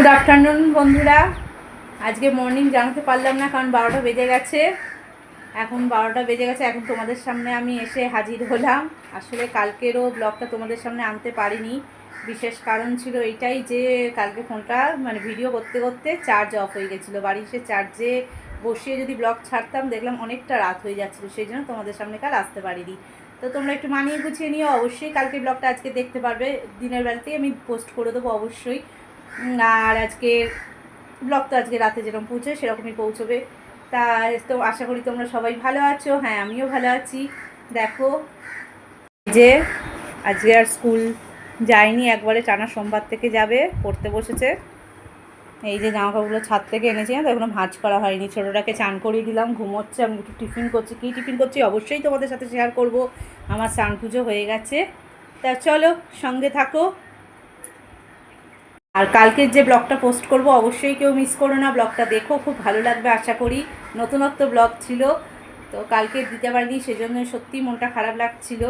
Good afternoon বন্ধুরা। আজকে morning জানাতে পারলাম না, কারণ বারোটা বেজে গেছে। এখন বারোটা বেজে গেছে, এখন তোমাদের সামনে আমি এসে হাজির হলাম। আসলে কালকেরও ব্লগটা তোমাদের সামনে আনতে পারিনি। বিশেষ কারণ ছিল এটাই যে, কালকে ফোনটা মানে ভিডিও করতে করতে চার্জ অফ হয়ে গেছিল। বাড়ি এসে চার্জে বসিয়ে যদি ব্লগ ছাড়তাম, দেখলাম অনেকটা রাত হয়ে যাচ্ছিল, সেই জন্য তোমাদের সামনে কাল আসতে পারিনি। তো তোমরা একটু মানিয়ে গুছিয়ে নিও। অবশ্যই কালকে ব্লগটা আজকে দেখতে পারবে। দিনের বেলাতেই আমি পোস্ট করে দেবো অবশ্যই। আর আজকে ব্লগ তো আজকে রাতে যেরকম পৌঁছে সেরকমই পৌঁছবে। তা তো আশা করি তোমরা সবাই ভালো আছো। হ্যাঁ আমিও ভালো আছি। দেখো যে আজকে আর স্কুল যায়নি, একবারে টানা সোমবার থেকে যাবে, পড়তে বসেছে। এই যে জামা কাপড়গুলো ছাদ থেকে এনেছি না তো? এখনও ভাঁজ করা হয়নি। ছোটোটাকে চান করিয়ে দিলাম, ঘুমোচ্ছে, আমি একটু টিফিন করছি? কী টিফিন করছি? অবশ্যই তোমাদের সাথে শেয়ার করব। আমার স্নান পুজো হয়ে গেছে। তা চলো, সঙ্গে থাকো। আর কালকের যে ব্লগটা পোস্ট করব, অবশ্যই কেউ মিস করো না। ব্লগটা দেখো, খুব ভালো লাগবে, আশা করি। নতুনত্ব ব্লগ ছিল। তো কালকে দিতে পারিনি, সেজন্য সত্যি মনটা খারাপ লাগছিল।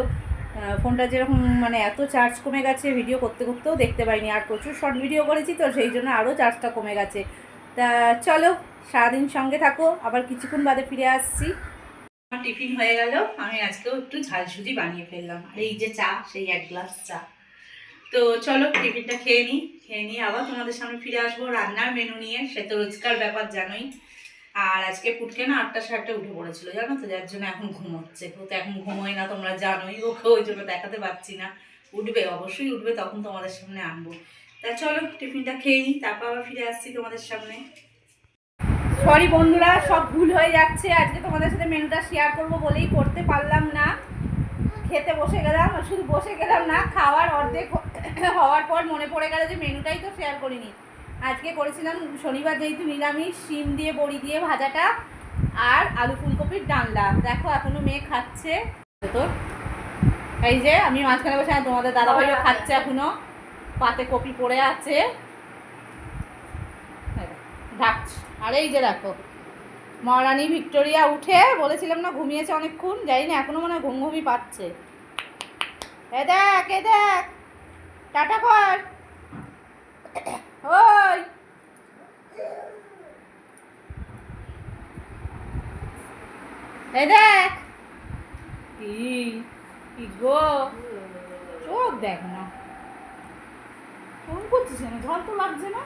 ফোনটা যেরকম মানে এত চার্জ কমে গেছে ভিডিও করতে করতেও দেখতে পাইনি। আর প্রচুর শর্ট ভিডিও করেছি তো, সেই জন্য আরও চার্জটা কমে গেছে। তা চলো, সারাদিন সঙ্গে থাকো। আবার কিছুক্ষণ বাদে ফিরে আসছি। আমার টিফিন হয়ে গেল। আমি আজকেও একটু ঝালসুজি বানিয়ে ফেললাম। আর এই যে চা, সেই এক গ্লাস চা। তো চলো টিফিনটা খেয়ে নিই, খেয়ে নিয়ে আবার তোমাদের সামনে ফিরে আসব রান্নার মেনু নিয়ে, সে তো রোজকার ব্যাপার জানোই। আর আজকে পুটকে না আটটা সাতটা উঠে পড়েছিল, জানো তো, যার জন্য এখন ঘুমোচ্ছে ও তো এখন ঘুমোয় না, তোমরা জানোই, ওকে ওই জন্য দেখাতে পারছি না। উঠবে, অবশ্যই উঠবে, তখন তোমাদের সামনে আনব। তা চলো, টিফিনটা খেয়ে নিই, তারপর আবার ফিরে আসছি তোমাদের সামনে। সরি বন্ধুরা, সব ভুল হয়ে যাচ্ছে। আজকে তোমাদের সাথে মেনুটা শেয়ার করব বলেই করতে পারলাম না। খেতে বসে গেলাম, শুধু বসে গেলাম না, খাওয়ার অর্ধেক হওয়ার পর মনে পড়ে গেল যে মেনুটাই তো শেয়ার করিনি। আজকে করেছিলাম শনিবার যেহেতু নিরামিষ শিম দিয়ে বড়ি দিয়ে ভাজাটা আর আলু ফুলকপির ডালনা দেখো এখনও মেয়ে খাচ্ছে। তো এই যে আমি মাঝখানে বসে তোমাদের দাদাভাইও খাচ্ছে এখনও। পাতে কপি পড়ে আছে। ঢাকছি। আর এই যে দেখো মহারানী ভিক্টোরিয়া উঠে বলেছিলাম না ঘুমিয়েছে অনেকক্ষণ জানি না এখনও মনে হয় ঘুম ঘুমি পাচ্ছে। এ দেখ এ দেখ। টাটা কর। ওই। এ দেখ। কি গো? চোখ দেখ না। ফোন করছিস না ঝড় তো লাগছে না?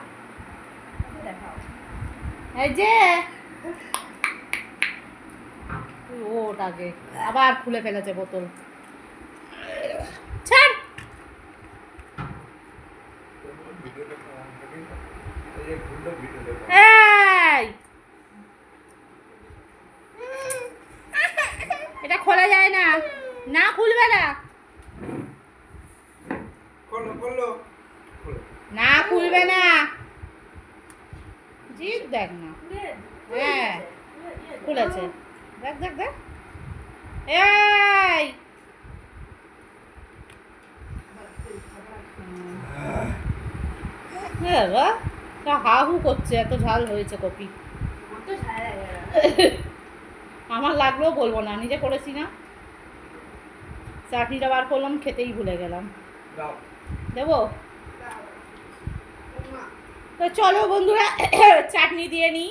এই যে। ওট আগে আবার খুলে ফেলেছে বোতল। এটা খোলা যায় না। না খুলবে না। না খুলবে না। জিদ দেখ না। হ্যাঁ খুলেছে। দেখ দেখ দেখ। এই! হ্যাঁ তা হা হু করছে এত ঝাল হয়েছে কপি। আমার লাগলেও বলব না নিজে করেছি না। চাটনিটা বার করলাম খেতেই ভুলে গেলাম। দেবো? তো চলো বন্ধুরা চাটনি দিয়ে নিই।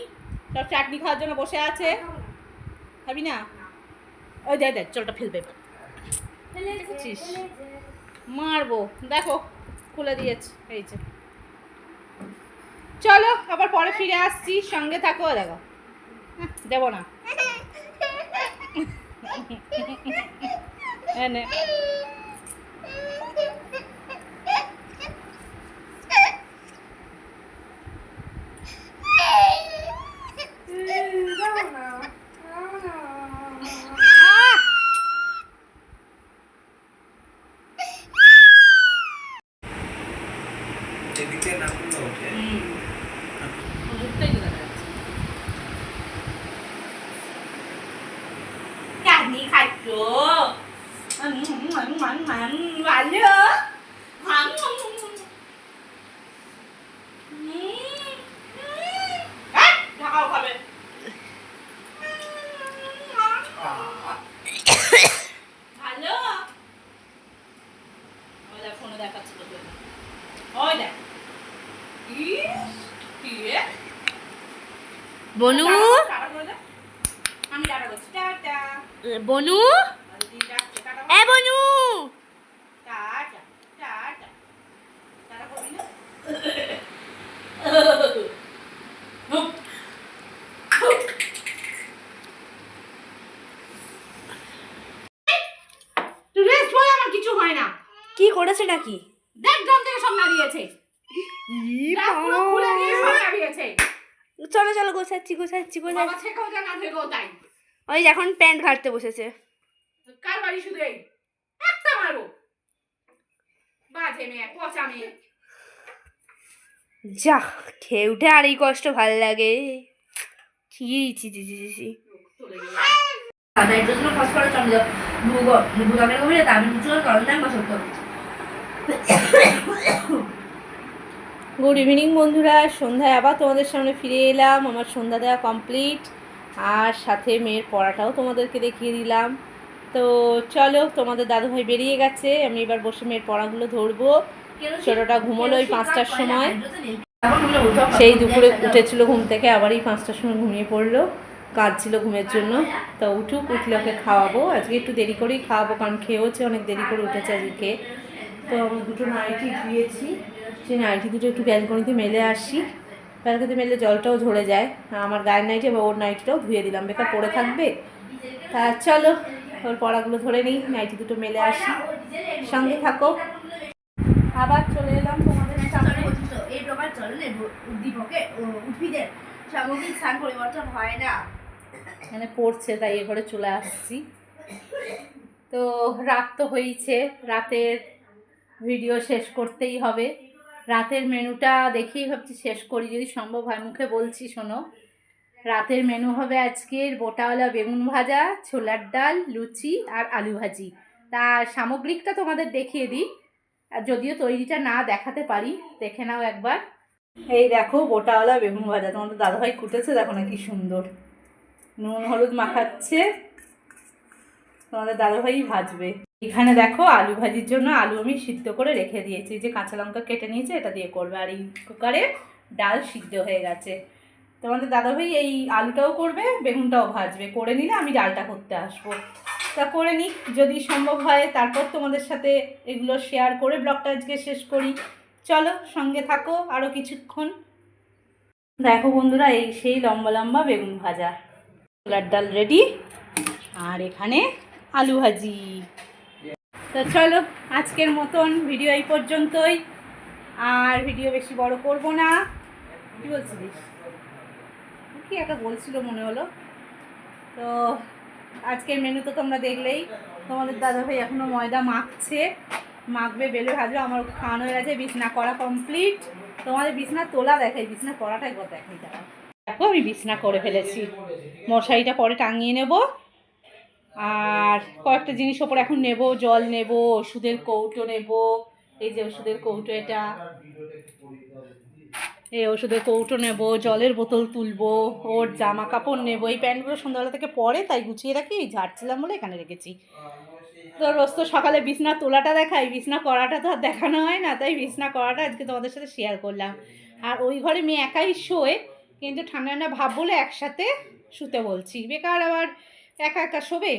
সব চাটনি খাওয়ার জন্য বসে আছে। খাবি না? ওই দেখ দেখ চলটা ফেলবে দেখেছিস? মারবো। দেখো খুলে দিয়েছে এই যে। চলো আবার পরে ফিরে আসছি। সঙ্গে থাকো দেখো। হ্যাঁ, দেবো না। yani 많이 갔죠. 많이 말려. Bolu. বনু? এ বনু! কিছু হয় না। কি করেছে নাকি দেখ গ্রাম থেকে সব নাড়িয়েছে। চলো চলো গোছাচ্ছি গোছাচ্ছি গোছাচ্ছি। ওই যে এখন প্যান্ট ঘাটতে বসেছে। কার বাড়ি শুধু এই? একটা মারবো। বাজে মেয়ে পচা মেয়ে। যা খেয়ে উঠে আর এই কষ্ট ভালো লাগে। নাইট্রোজেন ফসফরাস অম্ল ভূগমের গভীরে করণদান বা গুড ইভিনিং বন্ধুরা। সন্ধ্যায় আবার তোমাদের সামনে ফিরে এলাম। আমার সন্ধ্যা দেওয়া কমপ্লিট আর সাথে মেয়ের পড়াটাও তোমাদেরকে দেখিয়ে দিলাম। তো চলো, তোমাদের দাদুভাই বেরিয়ে গেছে। আমি এবার বসে মেয়ের পড়াগুলো ধরবো। ছোটটা ঘুমোলো ওই পাঁচটার সময়। সেই দুপুরে উঠেছিল ঘুম থেকে, আবার এই পাঁচটার সময় ঘুমিয়ে পড়ল। কাঁদছিল ঘুমের জন্য। তো উঠুক, উঠলে ওকে খাওয়াবো। আজকে একটু দেরি করেই খাওয়াবো, কারণ খেয়েওছে, অনেক দেরি করে উঠেছে আজকে। তো আমি দুটো নাইটি ধুয়েছি। সেই নাইটি দুটো একটু ব্যালকনিতে মেলে আসি। ব্যালকনিতে মেলে জলটাও ঝরে যায়। আর আমার গায়ের নাইটি বা ওর নাইটিটাও ধুয়ে দিলাম। বেকার পড়ে থাকবে। তা চলো ওর পড়াগুলো ধরে নিই। নাইটি দুটো মেলে আসি। সঙ্গে থাকো। আবার চলে এলাম তোমাদের সামনে। এই প্রকার চলনে উদ্দীপকে উদ্ভিদের সামগ্রিক স্থান পরিবর্তন হয় না। এখানে পড়ছে তাই এ করে চলে আসছি। তো রাত তো হয়েছে রাতের ভিডিও শেষ করতেই হবে। রাতের মেনুটা দেখেই ভাবছি শেষ করি, যদি সম্ভব হয় মুখে বলছি, শোনো। রাতের মেনু হবে আজকের বোটাওয়ালা বেগুন ভাজা, ছোলার ডাল, লুচি আর আলু ভাজি। তা সামগ্রিকটা তোমাদের দেখিয়ে দিই। আর যদিও তৈরিটা না দেখাতে পারি, দেখে নাও একবার। এই দেখো বোটাওয়ালা বেগুন ভাজা, তোমাদের দাদাভাই কুটেছে, দেখো না কি সুন্দর। নুন, হলুদ মাখাচ্ছে, তোমাদের দাদাভাই ভাজবে। এখানে দেখো আলু ভাজির জন্য আলু আমি সিদ্ধ করে রেখে দিয়েছি। যে কাঁচা লঙ্কা কেটে নিয়েছে, এটা দিয়ে করবে। আর এই কুকারে ডাল সিদ্ধ হয়ে গেছে। তোমাদের দাদাভাই এই আলুটাও করবে, বেগুনটাও ভাজবে। করে নিলে আমি ডালটা করতে আসব। তা করে নিই যদি সম্ভব হয়। তারপর তোমাদের সাথে এগুলো শেয়ার করে ব্লগটা আজকে শেষ করি। চলো, সঙ্গে থাকো আরও কিছুক্ষণ। দেখো বন্ধুরা, এই সেই লম্বা লম্বা বেগুন ভাজা। ছোলার ডাল রেডি আর এখানে আলু ভাজি। তো চলো, আজকের মতন ভিডিও এই পর্যন্তই। আর ভিডিও বেশি বড় করব না। কী বলছিলিস? কি একটা বলছিল মনে হলো। তো আজকের মেনু তো তোমরা দেখলেই। তোমাদের দাদাভাই এখনও ময়দা মাখছে। মাখবে, বেলে ভাজবে, আমার খাওয়ানো হয়ে গেছে, বিছনা করা কমপ্লিট তোমাদের বিছনা তোলা দেখাই, বিছনা করাটাই কথা। দেখাই দেখো, আমি বিছনা করে ফেলেছি। মশারিটা পরে টাঙিয়ে নেব। আর কয়েকটা জিনিস ওপর এখন নেব, জল নেব, ওষুধের কৌটো নেব। এই যে ওষুধের কৌটো এটা। এই ওষুধের কৌটো নেব, জলের বোতল তুলবো, ওর জামা কাপড় নেব। এই প্যান্টগুলো সন্ধ্যাবেলা থেকে পরে তাই গুছিয়ে রাখি ঝাড়ছিলাম বলে এখানে রেখেছি। তো রোজ তো সকালে বিছনা তোলাটা দেখাই, বিছনা করাটা তো আর দেখানো হয় না, তাই বিছনা করাটা আজকে তোমাদের সাথে শেয়ার করলাম। আর ওই ঘরে মেয়ে একাই শোয়, কিন্তু ঠান্ডা ঠান্ডা ভাব বলে একসাথে শুতে বলছি। বেকার আবার একা একা শোবে?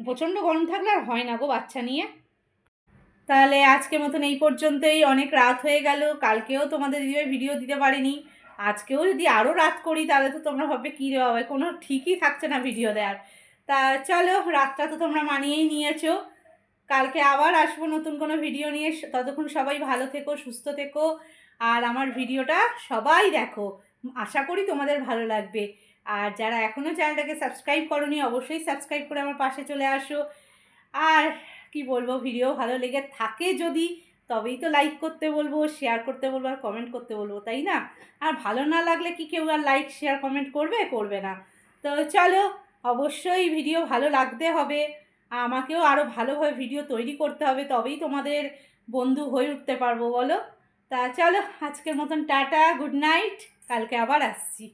প্রচণ্ড গরম থাকলে আর হয় না গো বাচ্চা নিয়ে। তাহলে আজকের মতন এই পর্যন্তই। অনেক রাত হয়ে গেল। কালকেও তোমাদের দিদিভাই ভিডিও দিতে পারিনি। আজকেও যদি আরও রাত করি, তাহলে তো তোমরা ভাববে, কী রে বাবা, কোনো ঠিকই থাকছে না ভিডিও দেওয়ার তা চলো, রাতটা তো তোমরা মানিয়েই নিয়েছো। কালকে আবার আসব নতুন কোনো ভিডিও নিয়ে। ততক্ষণ সবাই ভালো থেকো, সুস্থ থেকো। আর আমার ভিডিওটা সবাই দেখো। আশা করি তোমাদের ভালো লাগবে। আর যারা এখনও চ্যানেলটাকে সাবস্ক্রাইব করনি, অবশ্যই সাবস্ক্রাইব করে আমার পাশে চলে আসো। আর কি বলব, ভিডিও ভালো লেগে থাকে যদি, তবেই তো লাইক করতে বলব শেয়ার করতে বলব আর কমেন্ট করতে বলব, তাই না? আর ভালো না লাগলে কি কেউ আর লাইক শেয়ার কমেন্ট করবে? করবে না। তো চলো, অবশ্যই ভিডিও ভালো লাগতে হবে। আমাকেও আরও ভালোভাবে ভিডিও তৈরি করতে হবে, তবেই তোমাদের বন্ধু হয়ে উঠতে পারব, বলো? তা চলো, আজকের মতন টাটা গুড নাইট কালকে আবার আসছি।